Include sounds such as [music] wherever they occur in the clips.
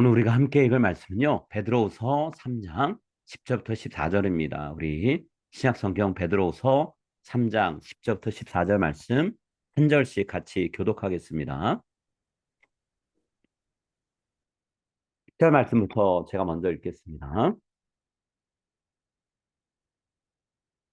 오늘 우리가 함께 읽을 말씀은요. 베드로후서 3장 10절부터 14절입니다. 우리 신약 성경 베드로후서 3장 10절부터 14절 말씀 한 절씩 같이 교독하겠습니다. 10절 말씀부터 제가 먼저 읽겠습니다.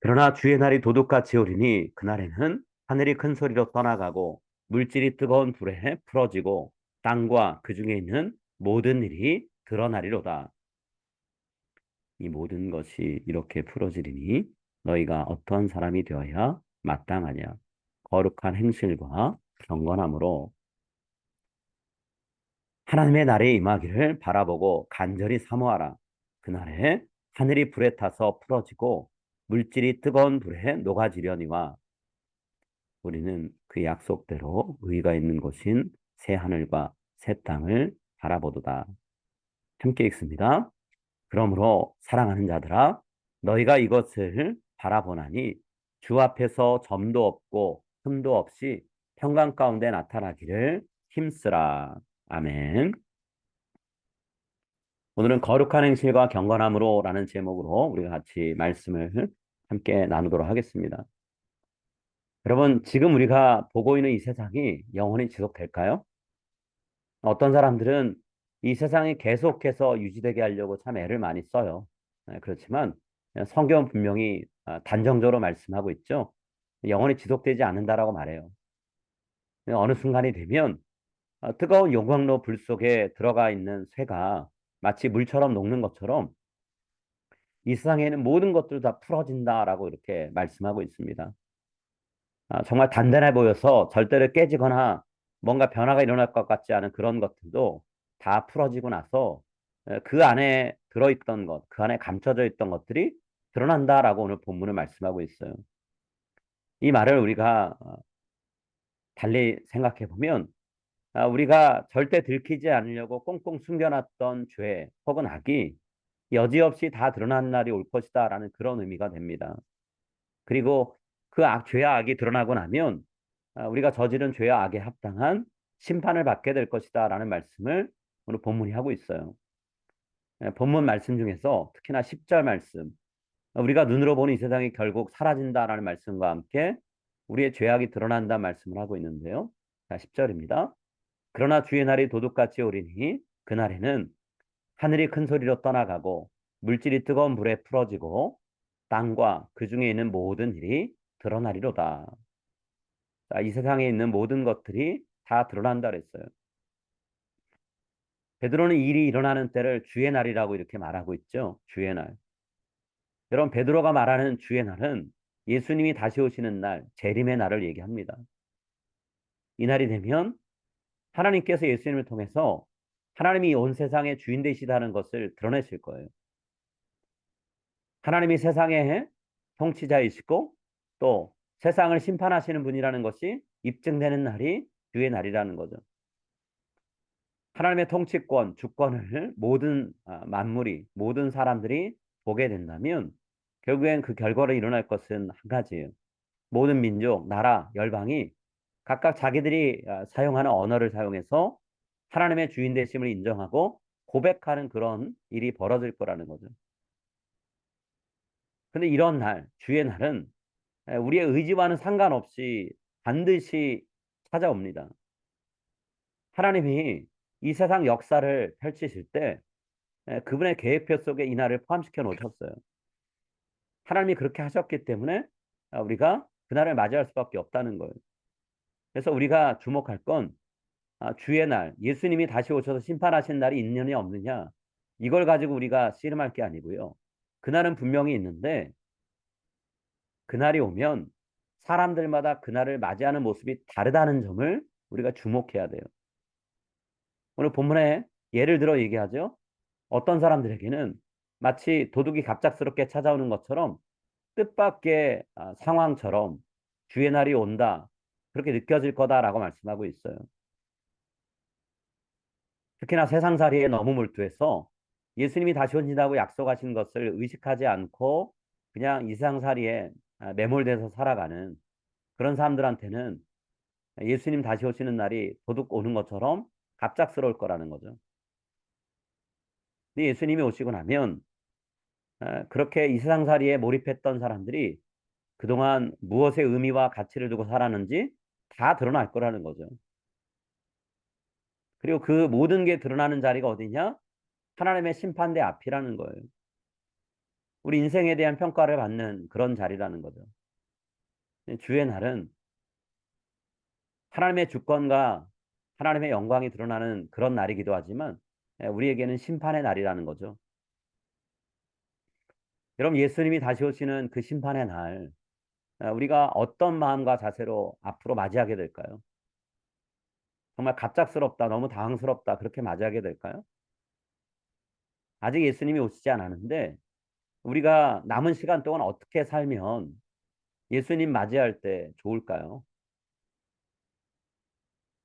그러나 주의 날이 도둑같이 오리니 그날에는 하늘이 큰 소리로 떠나가고 물질이 뜨거운 불에 풀어지고 땅과 그 중에 있는 모든 일이 드러나리로다. 이 모든 것이 이렇게 풀어지리니 너희가 어떠한 사람이 되어야 마땅하냐. 거룩한 행실과 경건함으로 하나님의 날에 임하기를 바라보고 간절히 사모하라. 그날에 하늘이 불에 타서 풀어지고 물질이 뜨거운 불에 녹아지려니와 우리는 그 약속대로 의가 있는 곳인 새 하늘과 새 땅을 바라보도다. 함께 읽습니다. 그러므로 사랑하는 자들아 너희가 이것을 바라보나니 주 앞에서 점도 없고 흠도 없이 평강 가운데 나타나기를 힘쓰라. 아멘. 오늘은 거룩한 행실과 경건함으로 라는 제목으로 우리가 같이 말씀을 함께 나누도록 하겠습니다. 여러분, 지금 우리가 보고 있는 이 세상이 영원히 지속될까요? 어떤 사람들은 이 세상이 계속해서 유지되게 하려고 참 애를 많이 써요. 네, 그렇지만 성경은 분명히 아, 단정적으로 말씀하고 있죠. 영원히 지속되지 않는다라고 말해요. 어느 순간이 되면 아, 뜨거운 용광로 불 속에 들어가 있는 쇠가 마치 물처럼 녹는 것처럼 이 세상에는 모든 것들 다 풀어진다라고 이렇게 말씀하고 있습니다. 아, 정말 단단해 보여서 절대로 깨지거나 뭔가 변화가 일어날 것 같지 않은 그런 것들도 다 풀어지고 나서 그 안에 들어있던 것, 그 안에 감춰져 있던 것들이 드러난다라고 오늘 본문을 말씀하고 있어요. 이 말을 우리가 어, 달리 생각해 보면 아, 우리가 절대 들키지 않으려고 꽁꽁 숨겨놨던 죄 혹은 악이 여지없이 다 드러난 날이 올 것이다 라는 그런 의미가 됩니다. 그리고 그 악, 죄와 악이 드러나고 나면 아, 우리가 저지른 죄와 악에 합당한 심판을 받게 될 것이다 라는 말씀을 오늘 본문이 하고 있어요. 예, 본문 말씀 중에서 특히나 10절 말씀 우리가 눈으로 보는 이 세상이 결국 사라진다라는 말씀과 함께 우리의 죄악이 드러난다 말씀을 하고 있는데요. 자, 10절입니다. 그러나 주의 날이 도둑같이 오리니 그날에는 하늘이 큰 소리로 떠나가고 물질이 뜨거운 불에 풀어지고 땅과 그 중에 있는 모든 일이 드러나리로다. 자, 이 세상에 있는 모든 것들이 다 드러난다 그랬어요. 베드로는 일이 일어나는 때를 주의 날이라고 이렇게 말하고 있죠. 주의 날. 여러분 베드로가 말하는 주의 날은 예수님이 다시 오시는 날, 재림의 날을 얘기합니다. 이 날이 되면 하나님께서 예수님을 통해서 하나님이 온 세상의 주인 되시다는 것을 드러내실 거예요. 하나님이 세상의 통치자이시고 또 세상을 심판하시는 분이라는 것이 입증되는 날이 주의 날이라는 거죠. 하나님의 통치권, 주권을 [laughs] 모든 아, 만물이, 모든 사람들이 보게 된다면 결국엔 그 결과로 일어날 것은 한 가지예요. 모든 민족, 나라, 열방이 각각 자기들이 아, 사용하는 언어를 사용해서 하나님의 주인 되심을 인정하고 고백하는 그런 일이 벌어질 거라는 거죠. 근데 이런 날, 주의 날은 우리의 의지와는 상관없이 반드시 찾아옵니다. 하나님이 이 세상 역사를 펼치실 때 그분의 계획표 속에 이 날을 포함시켜 놓으셨어요. 하나님이 그렇게 하셨기 때문에 아, 우리가 그날을 맞이할 수밖에 없다는 거예요. 그래서 우리가 주목할 건 아, 주의 날, 예수님이 다시 오셔서 심판하신 날이 있느냐 없느냐 이걸 가지고 우리가 씨름할 게 아니고요. 그날은 분명히 있는데 그날이 오면 사람들마다 그날을 맞이하는 모습이 다르다는 점을 우리가 주목해야 돼요. 오늘 본문에 예를 들어 얘기하죠. 어떤 사람들에게는 마치 도둑이 갑작스럽게 찾아오는 것처럼 뜻밖의 아, 상황처럼 주의 날이 온다. 그렇게 느껴질 거다라고 말씀하고 있어요. 특히나 세상살이에 너무 몰두해서 예수님이 다시 오신다고 약속하신 것을 의식하지 않고 그냥 이상살이에 아, 매몰돼서 살아가는 그런 사람들한테는 예수님 다시 오시는 날이 도둑 오는 것처럼 갑작스러울 거라는 거죠. 근데 예수님이 오시고 나면 어, 그렇게 이 세상살이에 몰입했던 사람들이 그동안 무엇의 의미와 가치를 두고 살았는지 다 드러날 거라는 거죠. 그리고 그 모든 게 드러나는 자리가 어디냐? 하나님의 심판대 앞이라는 거예요. 우리 인생에 대한 평가를 받는 그런 자리라는 거죠. 주의 날은 하나님의 주권과 하나님의 영광이 드러나는 그런 날이기도 하지만 예, 우리에게는 심판의 날이라는 거죠. 여러분 예수님이 다시 오시는 그 심판의 날 아, 우리가 어떤 마음과 자세로 앞으로 맞이하게 될까요? 정말 갑작스럽다, 너무 당황스럽다 그렇게 맞이하게 될까요? 아직 예수님이 오시지 않았는데 우리가 남은 시간 동안 어떻게 살면 예수님 맞이할 때 좋을까요?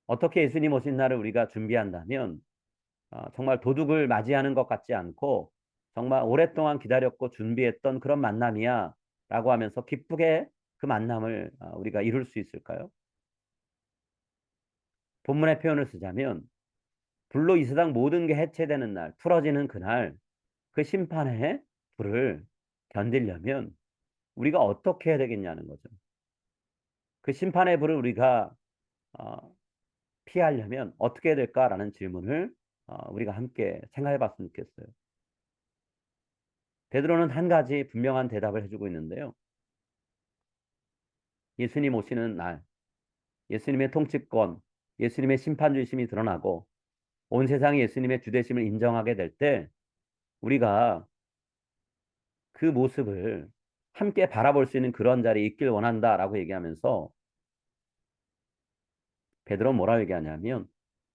어떻게 예수님 오신 날을 우리가 준비한다면 어, 정말 도둑을 맞이하는 것 같지 않고 정말 오랫동안 기다렸고 준비했던 그런 만남이야 라고 하면서 기쁘게 그 만남을 어, 우리가 이룰 수 있을까요? 본문의 표현을 쓰자면 불로 이 세상 모든 게 해체되는 날, 풀어지는 그날 그 심판 의 불을 견디려면 우리가 어떻게 해야 되겠냐는 거죠. 그 심판의 불을 우리가 어, 피하려면 어떻게 해야 될까라는 질문을 어, 우리가 함께 생각해 봤으면 좋겠어요. 베드로는 한 가지 분명한 대답을 해주고 있는데요. 예수님 오시는 날, 예수님의 통치권, 예수님의 심판주의심이 드러나고 온 세상이 예수님의 주대심을 인정하게 될 때 우리가 그 모습을 함께 바라볼 수 있는 그런 자리에 있길 원한다라고 얘기하면서 베드로 뭐라고 얘기하냐면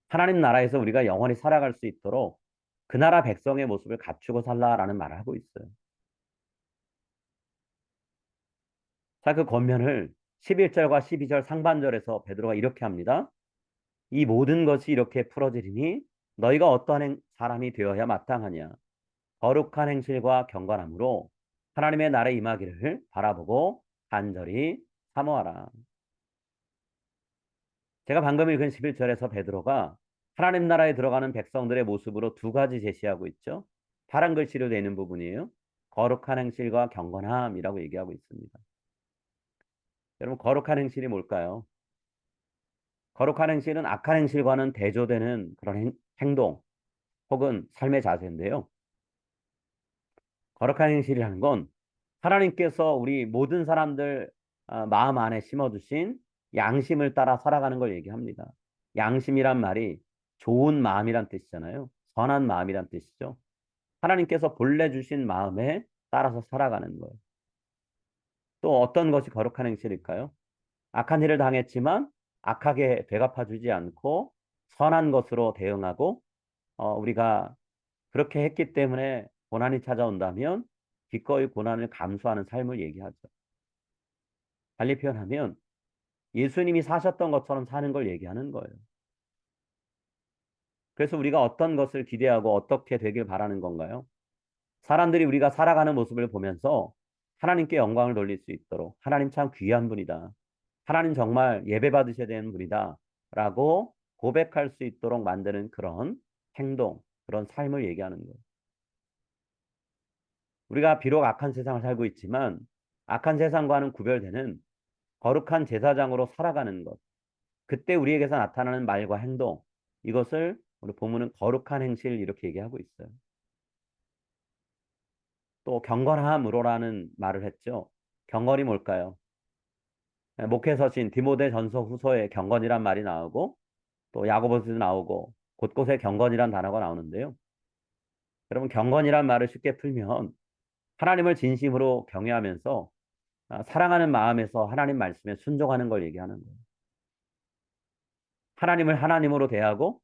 하나님 나라에서 우리가 영원히 살아갈 수 있도록 그 나라 백성의 모습을 갖추고 살라라는 말을 하고 있어요. 자, 그 권면을 11절과 12절 상반절에서 베드로가 이렇게 합니다. 이 모든 것이 이렇게 풀어지리니 너희가 어떠한 사람이 되어야 마땅하냐. 거룩한 행실과 경건함으로 하나님의 나라에 임하기를 바라보고 간절히 사모하라. 제가 방금 읽은 11절에서 베드로가 하나님 나라에 들어가는 백성들의 모습으로 두 가지 제시하고 있죠. 파란 글씨로 되는 부분이에요. 거룩한 행실과 경건함이라고 얘기하고 있습니다. 여러분 거룩한 행실이 뭘까요? 거룩한 행실은 악한 행실과는 대조되는 그런 행, 동 혹은 삶의 자세인데요. 거룩한 행실이라는 건 하나님께서 우리 모든 사람들 어, 마음 안에 심어두신 양심을 따라 살아가는 걸 얘기합니다. 양심이란 말이 좋은 마음이란 뜻이잖아요. 선한 마음이란 뜻이죠. 하나님께서 본래 주신 마음에 따라서 살아가는 거예요. 또 어떤 것이 거룩한 행실일까요? 악한 일을 당했지만 악하게 되갚아주지 않고 선한 것으로 대응하고 어, 우리가 그렇게 했기 때문에 고난이 찾아온다면 기꺼이 고난을 감수하는 삶을 얘기하죠. 달리 표현하면 예수님이 사셨던 것처럼 사는 걸 얘기하는 거예요. 그래서 우리가 어떤 것을 기대하고 어떻게 되길 바라는 건가요? 사람들이 우리가 살아가는 모습을 보면서 하나님께 영광을 돌릴 수 있도록 하나님 참 귀한 분이다. 하나님 정말 예배 받으셔야 되는 분이다. 라고 고백할 수 있도록 만드는 그런 행동, 그런 삶을 얘기하는 거예요. 우리가 비록 악한 세상을 살고 있지만 악한 세상과는 구별되는 거룩한 제사장으로 살아가는 것. 그때 우리에게서 나타나는 말과 행동. 이것을 우리 본문은 거룩한 행실 이렇게 얘기하고 있어요. 또 경건함으로라는 말을 했죠. 경건이 뭘까요? 네, 목회서신 디모데 전서 후서에 경건이란 말이 나오고 또 야고보서도 나오고 곳곳에 경건이란 단어가 나오는데요. 여러분 경건이란 말을 쉽게 풀면 하나님을 진심으로 경외하면서 아, 사랑하는 마음에서 하나님 말씀에 순종하는 걸 얘기하는 거예요. 하나님을 하나님으로 대하고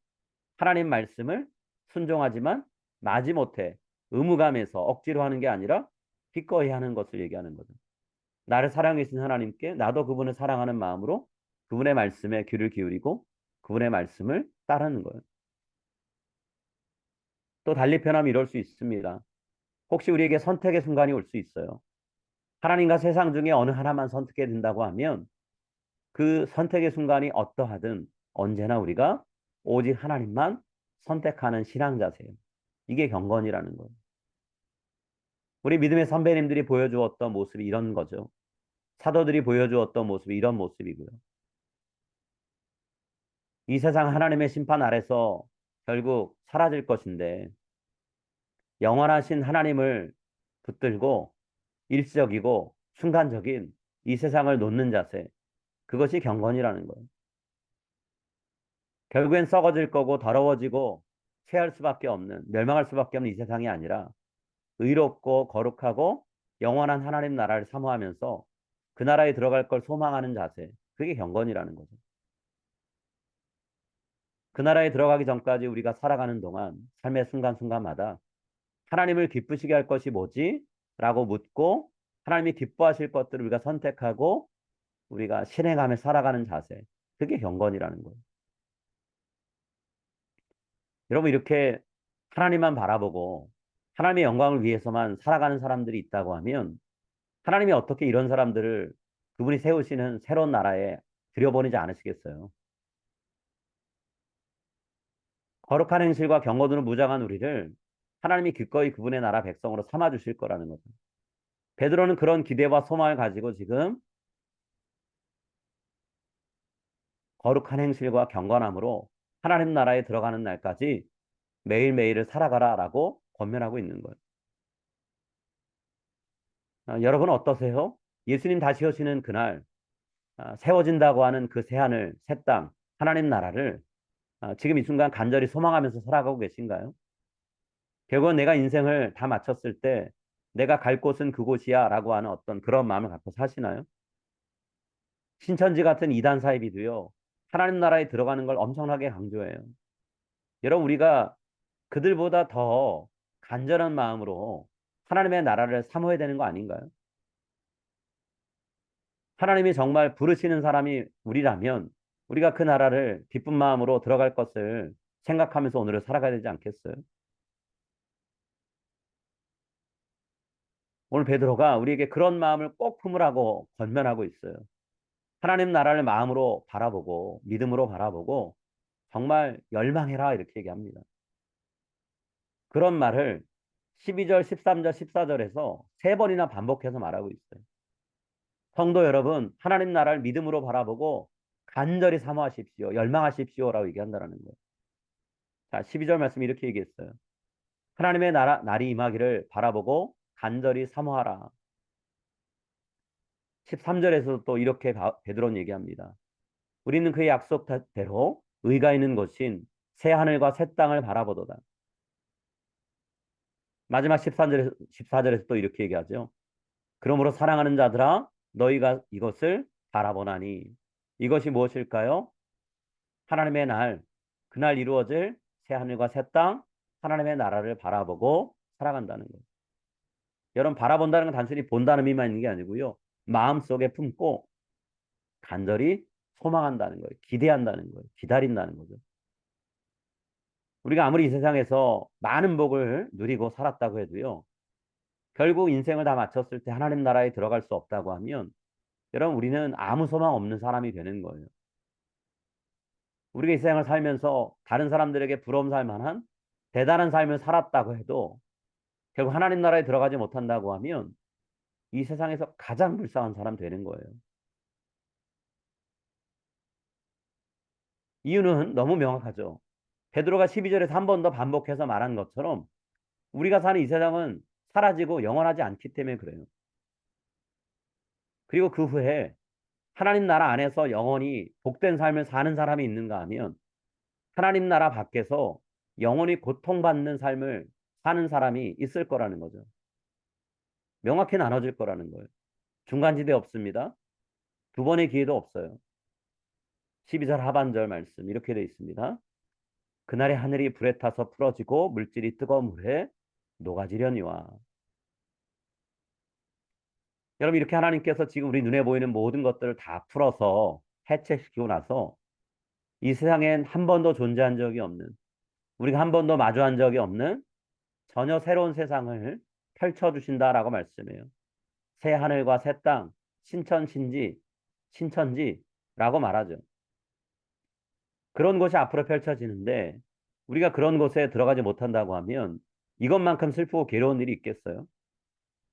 하나님 말씀을 순종하지만 마지못해 의무감에서 억지로 하는 게 아니라 기꺼이 하는 것을 얘기하는 거죠. 나를 사랑해 주신 하나님께 나도 그분을 사랑하는 마음으로 그분의 말씀에 귀를 기울이고 그분의 말씀을 따르는 거예요. 또 달리 편하면 이럴 수 있습니다. 혹시 우리에게 선택의 순간이 올 수 있어요. 하나님과 세상 중에 어느 하나만 선택해야 된다고 하면 그 선택의 순간이 어떠하든 언제나 우리가 오직 하나님만 선택하는 신앙 자세예요. 이게 경건이라는 거예요. 우리 믿음의 선배님들이 보여주었던 모습이 이런 거죠. 사도들이 보여주었던 모습이 이런 모습이고요. 이 세상 하나님의 심판 아래서 결국 사라질 것인데 영원하신 하나님을 붙들고 일시적이고 순간적인 이 세상을 놓는 자세 그것이 경건이라는 거예요. 결국엔 썩어질 거고 더러워지고 쇠할 수밖에 없는 멸망할 수밖에 없는 이 세상이 아니라 의롭고 거룩하고 영원한 하나님 나라를 사모하면서 그 나라에 들어갈 걸 소망하는 자세 그게 경건이라는 거죠. 그 나라에 들어가기 전까지 우리가 살아가는 동안 삶의 순간순간마다 하나님을 기쁘시게 할 것이 뭐지? 라고 묻고 하나님이 기뻐하실 것들을 우리가 선택하고 우리가 실행하며 살아가는 자세. 그게 경건이라는 거예요. 여러분 이렇게 하나님만 바라보고 하나님의 영광을 위해서만 살아가는 사람들이 있다고 하면 하나님이 어떻게 이런 사람들을 그분이 세우시는 새로운 나라에 들여보내지 않으시겠어요? 거룩한 행실과 경건으로 무장한 우리를 하나님이 기꺼이 그분의 나라 백성으로 삼아 주실 거라는 거죠. 베드로는 그런 기대와 소망을 가지고 지금 거룩한 행실과 경건함으로 하나님 나라에 들어가는 날까지 매일매일을 살아가라라고 권면하고 있는 거예요. 아, 여러분은 어떠세요? 예수님 다시 오시는 그날 아, 세워진다고 하는 그 새하늘, 새 땅, 하나님 나라를 아, 지금 이 순간 간절히 소망하면서 살아가고 계신가요? 결국은 내가 인생을 다 마쳤을 때 내가 갈 곳은 그곳이야 라고 하는 어떤 그런 마음을 갖고 사시나요? 신천지 같은 이단 사이비도요. 하나님 나라에 들어가는 걸 엄청나게 강조해요. 여러분 우리가 그들보다 더 간절한 마음으로 하나님의 나라를 사모해야 되는 거 아닌가요? 하나님이 정말 부르시는 사람이 우리라면 우리가 그 나라를 기쁜 마음으로 들어갈 것을 생각하면서 오늘을 살아가야 되지 않겠어요? 오늘 베드로가 우리에게 그런 마음을 꼭 품으라고 권면하고 있어요. 하나님 나라를 마음으로 바라보고 믿음으로 바라보고 정말 열망해라 이렇게 얘기합니다. 그런 말을 12절, 13절, 14절에서 세 번이나 반복해서 말하고 있어요. 성도 여러분, 하나님 나라를 믿음으로 바라보고 간절히 사모하십시오. 열망하십시오라고 얘기한다는 거예요. 자, 12절 말씀 이렇게 얘기했어요. 하나님의 나라, 날이 임하기를 바라보고 간절히 사모하라. 13절에서 또 이렇게 베드로는 얘기합니다. 우리는 그의 약속대로 의가 있는 곳인 새 하늘과 새 땅을 바라보도다. 마지막 14절에서, 14절에서 또 이렇게 얘기하죠. 그러므로 사랑하는 자들아 너희가 이것을 바라보나니 이것이 무엇일까요? 하나님의 날, 그날 이루어질 새 하늘과 새 땅, 하나님의 나라를 바라보고 살아간다는 거예요. 여러분 바라본다는 건 단순히 본다는 의미만 있는 게 아니고요. 마음속에 품고 간절히 소망한다는 거예요. 기대한다는 거예요. 기다린다는 거죠. 우리가 아무리 이 세상에서 많은 복을 누리고 살았다고 해도요. 결국 인생을 다 마쳤을 때 하나님 나라에 들어갈 수 없다고 하면 여러분 우리는 아무 소망 없는 사람이 되는 거예요. 우리가 이 세상을 살면서 다른 사람들에게 부러움 살 만한 대단한 삶을 살았다고 해도 결국 하나님 나라에 들어가지 못한다고 하면 이 세상에서 가장 불쌍한 사람 되는 거예요. 이유는 너무 명확하죠. 베드로가 12절에서 한 번 더 반복해서 말한 것처럼 우리가 사는 이 세상은 사라지고 영원하지 않기 때문에 그래요. 그리고 그 후에 하나님 나라 안에서 영원히 복된 삶을 사는 사람이 있는가 하면 하나님 나라 밖에서 영원히 고통받는 삶을 사는 사람이 있을 거라는 거죠. 명확히 나눠질 거라는 거예요. 중간지대 없습니다. 두 번의 기회도 없어요. 12절 하반절 말씀 이렇게 되어 있습니다. 그날의 하늘이 불에 타서 풀어지고 물질이 뜨거운 물에 녹아지려니와 여러분 이렇게 하나님께서 지금 우리 눈에 보이는 모든 것들을 다 풀어서 해체시키고 나서 이 세상엔 한 번도 존재한 적이 없는 우리가 한 번도 마주한 적이 없는 전혀 새로운 세상을 펼쳐주신다라고 말씀해요. 새 하늘과 새 땅, 신천신지, 신천지라고 말하죠. 그런 곳이 앞으로 펼쳐지는데 우리가 그런 곳에 들어가지 못한다고 하면 이것만큼 슬프고 괴로운 일이 있겠어요?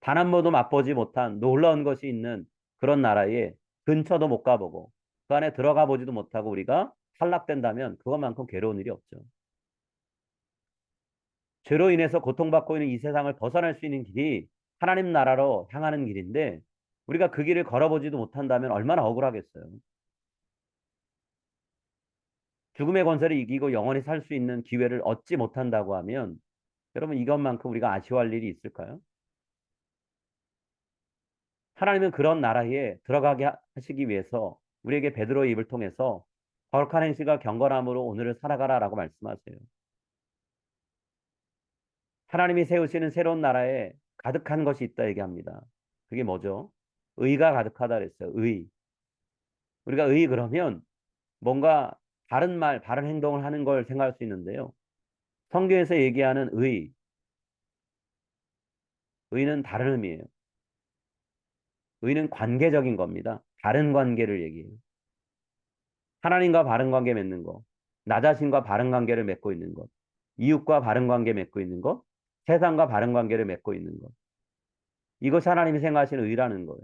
단 한 번도 맛보지 못한 놀라운 것이 있는 그런 나라에 근처도 못 가보고 그 안에 들어가 보지도 못하고 우리가 탈락된다면 그것만큼 괴로운 일이 없죠. 죄로 인해서 고통받고 있는 이 세상을 벗어날 수 있는 길이 하나님 나라로 향하는 길인데 우리가 그 길을 걸어보지도 못한다면 얼마나 억울하겠어요. 죽음의 권세를 이기고 영원히 살 수 있는 기회를 얻지 못한다고 하면 여러분 이것만큼 우리가 아쉬워할 일이 있을까요? 하나님은 그런 나라에 들어가게 하시기 위해서 우리에게 베드로의 입을 통해서 거룩한 행실과 경건함으로 오늘을 살아가라라고 말씀하세요. 하나님이 세우시는 새로운 나라에 가득한 것이 있다 얘기합니다. 그게 뭐죠? 의가 가득하다 그랬어요. 의. 우리가 의 그러면 뭔가 바른 말, 바른 행동을 하는 걸 생각할 수 있는데요. 성경에서 얘기하는 의. 의는 다른 의미예요. 의는 관계적인 겁니다. 바른 관계를 얘기해요. 하나님과 바른 관계 맺는 것, 나 자신과 바른 관계를 맺고 있는 것, 이웃과 바른 관계 맺고 있는 것, 세상과 바른 관계를 맺고 있는 것. 이것이 하나님이 생각하시는 의라는 거예요.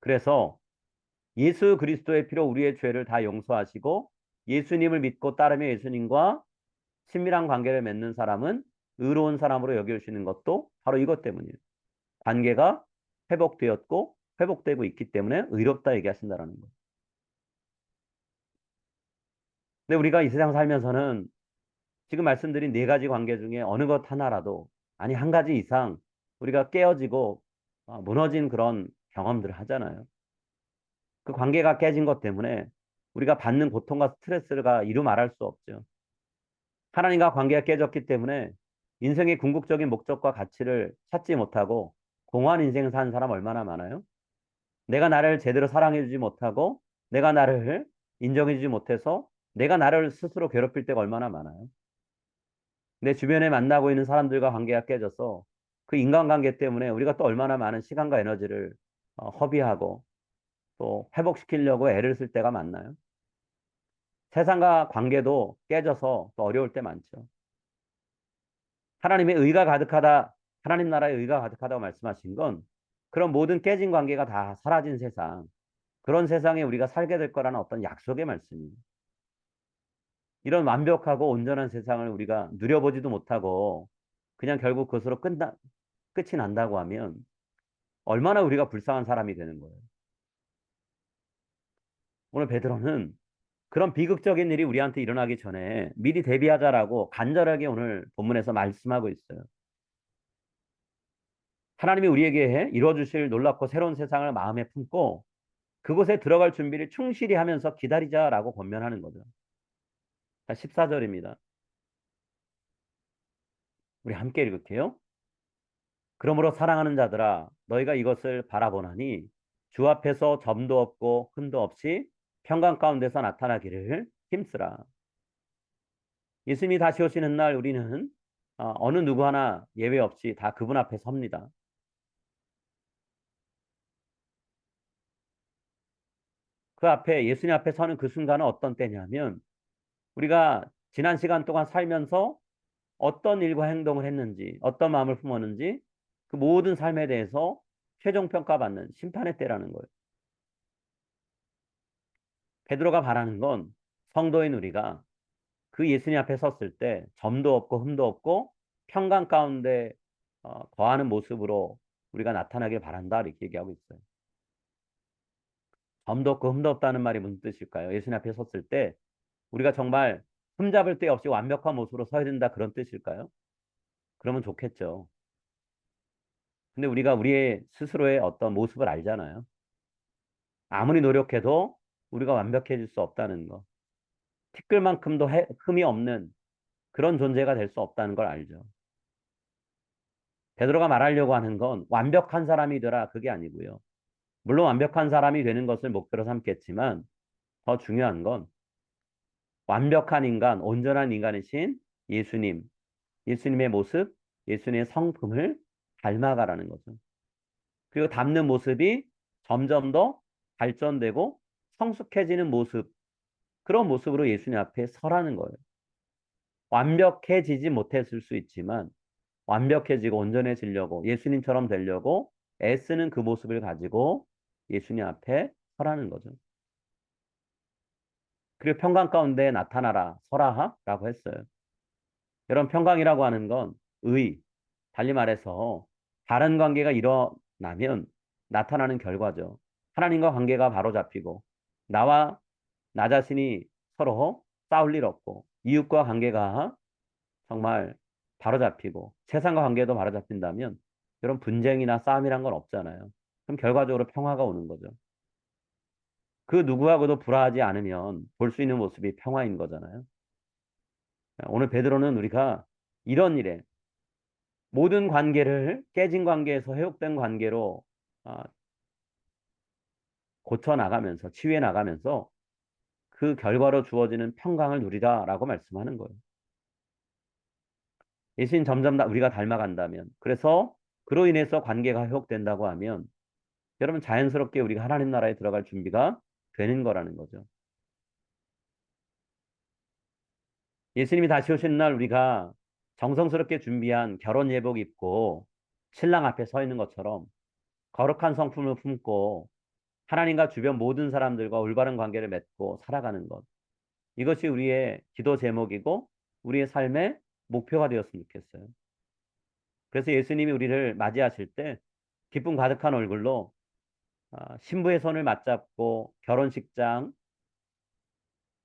그래서 예수 그리스도의 피로 우리의 죄를 다 용서하시고 예수님을 믿고 따르며 예수님과 친밀한 관계를 맺는 사람은 의로운 사람으로 여겨주시는 것도 바로 이것 때문이에요. 관계가 회복되었고 회복되고 있기 때문에 의롭다 얘기하신다라는 거예요. 근데 우리가 이 세상 살면서는 지금 말씀드린 네 가지 관계 중에 어느 것 하나라도 아니 한 가지 이상 우리가 깨어지고 어, 무너진 그런 경험들을 하잖아요. 그 관계가 깨진 것 때문에 우리가 받는 고통과 스트레스가 이루 말할 수 없죠. 하나님과 관계가 깨졌기 때문에 인생의 궁극적인 목적과 가치를 찾지 못하고 공허한 인생을 사는 사람 얼마나 많아요? 내가 나를 제대로 사랑해주지 못하고 내가 나를 인정해주지 못해서 내가 나를 스스로 괴롭힐 때가 얼마나 많아요? 내 주변에 만나고 있는 사람들과 관계가 깨져서 그 인간관계 때문에 우리가 또 얼마나 많은 시간과 에너지를 어, 허비하고 또 회복시키려고 애를 쓸 때가 많나요? 세상과 관계도 깨져서 또 어려울 때 많죠. 하나님의 의가 가득하다, 하나님 나라의 의가 가득하다고 말씀하신 건 그런 모든 깨진 관계가 다 사라진 세상, 그런 세상에 우리가 살게 될 거라는 어떤 약속의 말씀입니다. 이런 완벽하고 온전한 세상을 우리가 누려보지도 못하고 그냥 결국 그것으로 끝나, 끝이 난다고 하면 얼마나 우리가 불쌍한 사람이 되는 거예요. 오늘 베드로는 그런 비극적인 일이 우리한테 일어나기 전에 미리 대비하자라고 간절하게 오늘 본문에서 말씀하고 있어요. 하나님이 우리에게 이루어주실 놀랍고 새로운 세상을 마음에 품고 그곳에 들어갈 준비를 충실히 하면서 기다리자라고 권면하는 거죠. 14절입니다. 우리 함께 읽을게요. 그러므로 사랑하는 자들아 너희가 이것을 바라보나니 주 앞에서 점도 없고 흠도 없이 평강 가운데서 나타나기를 힘쓰라. 예수님이 다시 오시는 날 우리는 어, 어느 누구 하나 예외 없이 다 그분 앞에 섭니다. 그 앞에 예수님 앞에 서는 그 순간은 어떤 때냐면 우리가 지난 시간 동안 살면서 어떤 일과 행동을 했는지, 어떤 마음을 품었는지 그 모든 삶에 대해서 최종 평가받는 심판의 때라는 거예요. 베드로가 바라는 건 성도인 우리가 그 예수님 앞에 섰을 때 점도 없고 흠도 없고 평강 가운데 어, 거하는 모습으로 우리가 나타나길 바란다 이렇게 얘기하고 있어요. 점도 없고 흠도 없다는 말이 무슨 뜻일까요? 예수님 앞에 섰을 때 우리가 정말 흠잡을 데 없이 완벽한 모습으로 서야 된다 그런 뜻일까요? 그러면 좋겠죠. 근데 우리가 우리의 스스로의 어떤 모습을 알잖아요. 아무리 노력해도 우리가 완벽해질 수 없다는 거. 티끌만큼도 흠이 없는 그런 존재가 될 수 없다는 걸 알죠. 베드로가 말하려고 하는 건 완벽한 사람이 되라 그게 아니고요. 물론 완벽한 사람이 되는 것을 목표로 삼겠지만 더 중요한 건 완벽한 인간, 온전한 인간이신 예수님, 예수님의 모습, 예수님의 성품을 닮아가라는 거죠. 그리고 닮는 모습이 점점 더 발전되고 성숙해지는 모습, 그런 모습으로 예수님 앞에 서라는 거예요. 완벽해지지 못했을 수 있지만 완벽해지고 온전해지려고 예수님처럼 되려고 애쓰는 그 모습을 가지고 예수님 앞에 서라는 거죠. 그리고 평강 가운데 나타나라, 서라하라고 했어요. 여러분 평강이라고 하는 건 의, 달리 말해서 다른 관계가 일어나면 나타나는 결과죠. 하나님과 관계가 바로 잡히고 나와 나 자신이 서로 싸울 일 없고 이웃과 관계가 정말 바로 잡히고 세상과 관계도 바로 잡힌다면 이런 분쟁이나 싸움이란 건 없잖아요. 그럼 결과적으로 평화가 오는 거죠. 그 누구하고도 불화하지 않으면 볼 수 있는 모습이 평화인 거잖아요. 오늘 베드로는 우리가 이런 일에 모든 관계를 깨진 관계에서 회복된 관계로 아, 고쳐 나가면서 치유해 나가면서 그 결과로 주어지는 평강을 누리라라고 말씀하는 거예요. 예수님 점점 다 우리가 닮아간다면 그래서 그로 인해서 관계가 회복된다고 하면 여러분 자연스럽게 우리가 하나님 나라에 들어갈 준비가 되는 거라는 거죠. 예수님이 다시 오신 날 우리가 정성스럽게 준비한 결혼 예복 입고 신랑 앞에 서 있는 것처럼 거룩한 성품을 품고 하나님과 주변 모든 사람들과 올바른 관계를 맺고 살아가는 것. 이것이 우리의 기도 제목이고 우리의 삶의 목표가 되었으면 좋겠어요. 그래서 예수님이 우리를 맞이하실 때 기쁨 가득한 얼굴로 아, 신부의 손을 맞잡고 결혼식장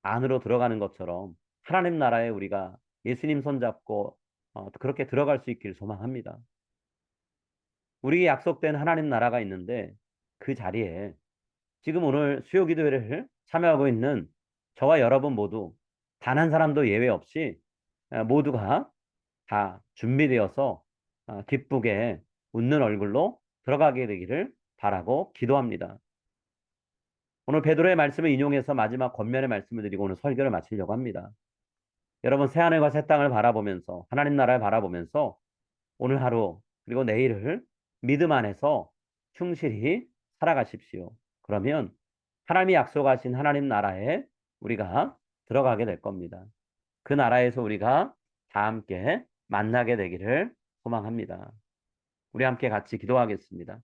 안으로 들어가는 것처럼 하나님 나라에 우리가 예수님 손잡고 어, 그렇게 들어갈 수 있기를 소망합니다. 우리에게 약속된 하나님 나라가 있는데 그 자리에 지금 오늘 수요 기도회를 참여하고 있는 저와 여러분 모두 단 한 사람도 예외 없이 어, 모두가 다 준비되어서 어, 기쁘게 웃는 얼굴로 들어가게 되기를 바라고 기도합니다. 오늘 베드로의 말씀을 인용해서 마지막 권면의 말씀을 드리고 오늘 설교를 마치려고 합니다. 여러분 새하늘과 새 땅을 바라보면서 하나님 나라를 바라보면서 오늘 하루 그리고 내일을 믿음 안에서 충실히 살아가십시오. 그러면 하나님이 약속하신 하나님 나라에 우리가 들어가게 될 겁니다. 그 나라에서 우리가 다 함께 만나게 되기를 소망합니다. 우리 함께 같이 기도하겠습니다.